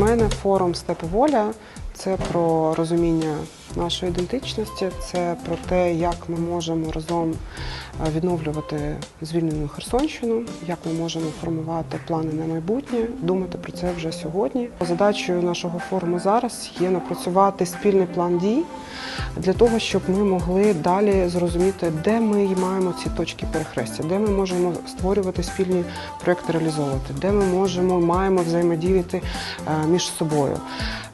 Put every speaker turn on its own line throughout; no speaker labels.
мене форум Степволя це про розуміння нашої ідентичності, це про те, як ми можемо разом е, відновлювати звільнену Херсонщину, як ми можемо формувати плани на майбутнє, думати про це вже сьогодні. Задачею нашого форуму зараз є напрацювати спільний план дій для того, щоб ми могли далі зрозуміти, де ми маємо ці точки перехрестя, де ми можемо створювати спільні проекти, реалізовувати, де ми можемо маємо взаємодіяти е, між собою.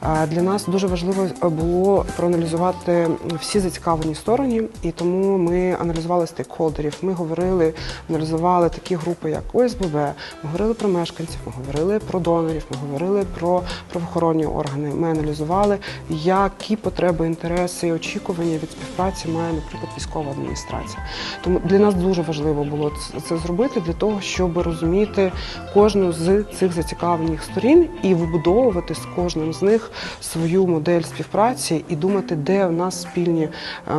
Е, Для нас дуже важливо було проаналізувати всі зацікавлені сторони, і тому ми аналізували стейкхолдерів. Ми говорили, аналізували такі групи, як ОСББ, ми говорили про мешканців, ми говорили про донорів, ми говорили про правоохоронні органи. Ми аналізували, які потреби, інтереси і очікування від співпраці має, наприклад, військова адміністрація. Тому для нас дуже важливо було це зробити для того, щоб розуміти кожну з цих зацікавлених сторін і вибудовувати з кожним з них свою модель співпраці і думати, де у нас спільні е,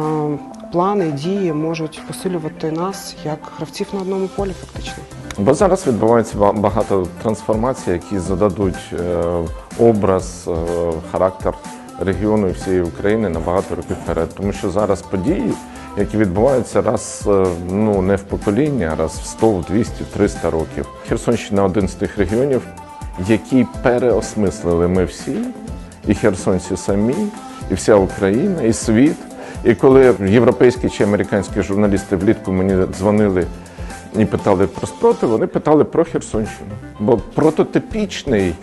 плани, дії можуть посилювати нас як гравців на одному полі, фактично.
Бо зараз відбувається ба- багато трансформацій, які зададуть е, образ, е, характер регіону і всієї України на багато років вперед. Тому що зараз події, які відбуваються раз ну не в покоління, а раз в 100, в 200, 300 років. Херсонщина один з тих регіонів, які переосмислили ми всі, і херсонці самі, і вся Україна, і світ. І коли європейські чи американські журналісти влітку мені дзвонили і питали про спротив, вони питали про Херсонщину. Бо прототипічний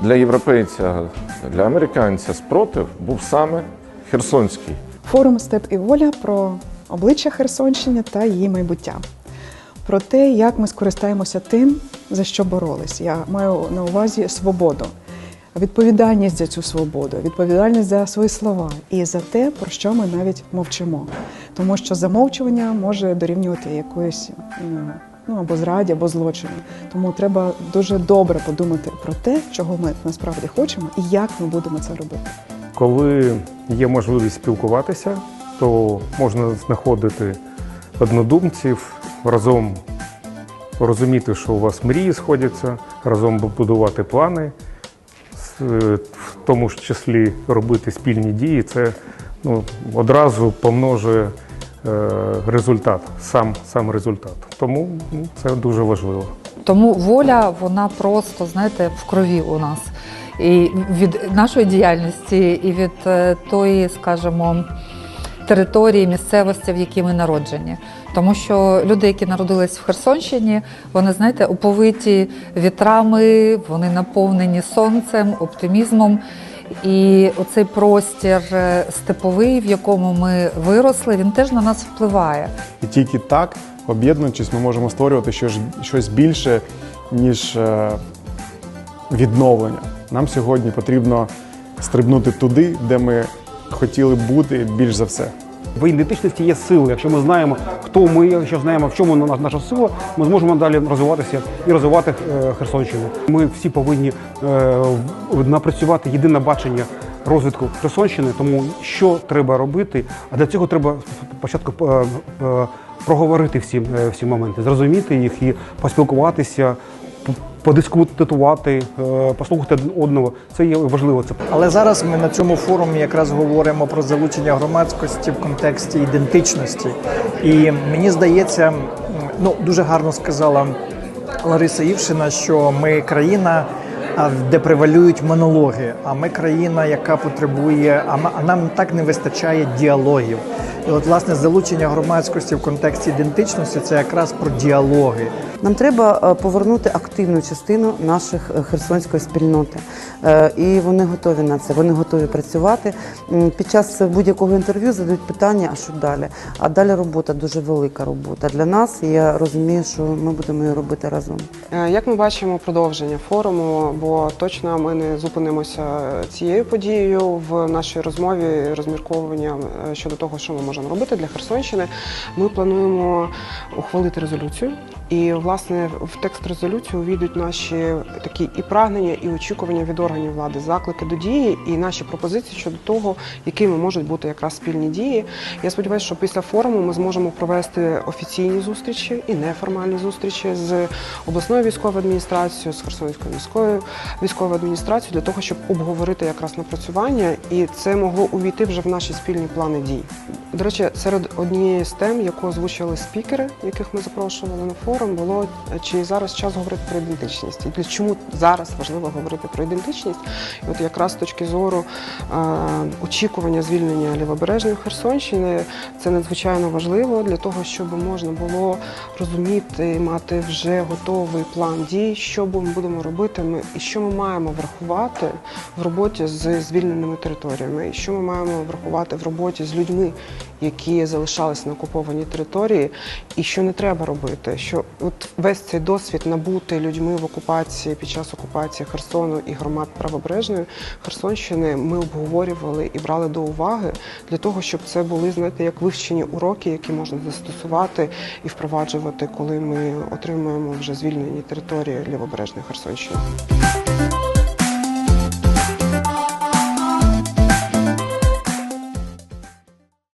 для європейця, для американця спротив був саме херсонський.
Форум Степ і воля про обличчя Херсонщини та її майбуття. Про те, як ми скористаємося тим, за що боролись. Я маю на увазі свободу, відповідальність за цю свободу, відповідальність за свої слова і за те, про що ми навіть мовчимо. Тому що замовчування може дорівнювати якоїсь ну, ну або зраді, або злочину. Тому треба дуже добре подумати про те, чого ми насправді хочемо і як ми будемо це робити.
Коли є можливість спілкуватися, то можна знаходити однодумців, разом розуміти, що у вас мрії сходяться, разом будувати плани, е, в тому ж числі робити спільні дії. Це ну, одразу помножує е, результат, сам, сам результат. Тому ну, це дуже важливо.
Тому воля, вона просто, знаєте, в крові у нас. І від нашої діяльності, і від е, тої, скажімо, території, місцевості, в якій ми народжені. Тому що люди, які народились в Херсонщині, вони, знаєте, оповиті вітрами, вони наповнені сонцем, оптимізмом. І оцей простір е, степовий, в якому ми виросли, він теж на нас впливає.
І тільки так, об'єднуючись, ми можемо створювати щось, щось більше, ніж е, відновлення. Нам сьогодні потрібно стрибнути туди, де ми хотіли бути більш за все.
В ідентичності є сила. Якщо ми знаємо, хто ми, якщо знаємо, в чому на- наша сила, ми зможемо далі розвиватися і розвивати е, Херсонщину. Ми всі повинні е, напрацювати єдине бачення розвитку Херсонщини, тому що треба робити. А для цього треба спочатку е, проговорити всі, всі моменти, зрозуміти їх і поспілкуватися. Подискутувати, е, послухати одного це є важливо. Це
Але зараз ми на цьому форумі якраз говоримо про залучення громадськості в контексті ідентичності. І мені здається, ну дуже гарно сказала Лариса Івшина, що ми країна, де превалюють монологи. А ми країна, яка потребує, а нам так не вистачає діалогів. І от власне залучення громадськості в контексті ідентичності це якраз про діалоги.
Нам треба е, повернути активну частину наших е, херсонської спільноти, Е, і вони готові на це. Вони готові працювати. Під час будь-якого інтерв'ю задають питання, а що далі? А далі робота дуже велика робота для нас. І я розумію, що ми будемо її робити разом.
Як ми бачимо продовження форуму, бо точно ми не зупинимося цією подією в нашій розмові, розмірковування щодо того, що ми можемо робити для Херсонщини. Ми плануємо ухвалити резолюцію І власне в текст резолюції увійдуть наші такі і прагнення, і очікування від органів влади, заклики до дії, і наші пропозиції щодо того, якими можуть бути якраз спільні дії. Я сподіваюся, що після форуму ми зможемо провести офіційні зустрічі і неформальні зустрічі з обласною військовою адміністрацією, з Херсонською міською військовою адміністрацією для того, щоб обговорити якраз напрацювання, і це могло увійти вже в наші спільні плани дій. До речі, серед однієї з тем, яку озвучили спікери, яких ми запрошували на форум, було чи зараз час говорити про ідентичність, і чому зараз важливо говорити про ідентичність. І от якраз з точки зору е, очікування звільнення лівобережної Херсонщини, це надзвичайно важливо для того, щоб можна було розуміти, мати вже готовий план дій, що ми будемо робити, ми і що ми маємо врахувати в роботі з звільненими територіями, і що ми маємо врахувати в роботі з людьми, які залишалися на окупованій території, і що не треба робити. Що от весь цей досвід набути людьми в окупації під час окупації Херсону і громад правобережної Херсонщини ми обговорювали і брали до уваги для того, щоб це були знаєте, як вивчені уроки, які можна застосувати і впроваджувати, коли ми отримуємо вже звільнені території лівобережної Херсонщини.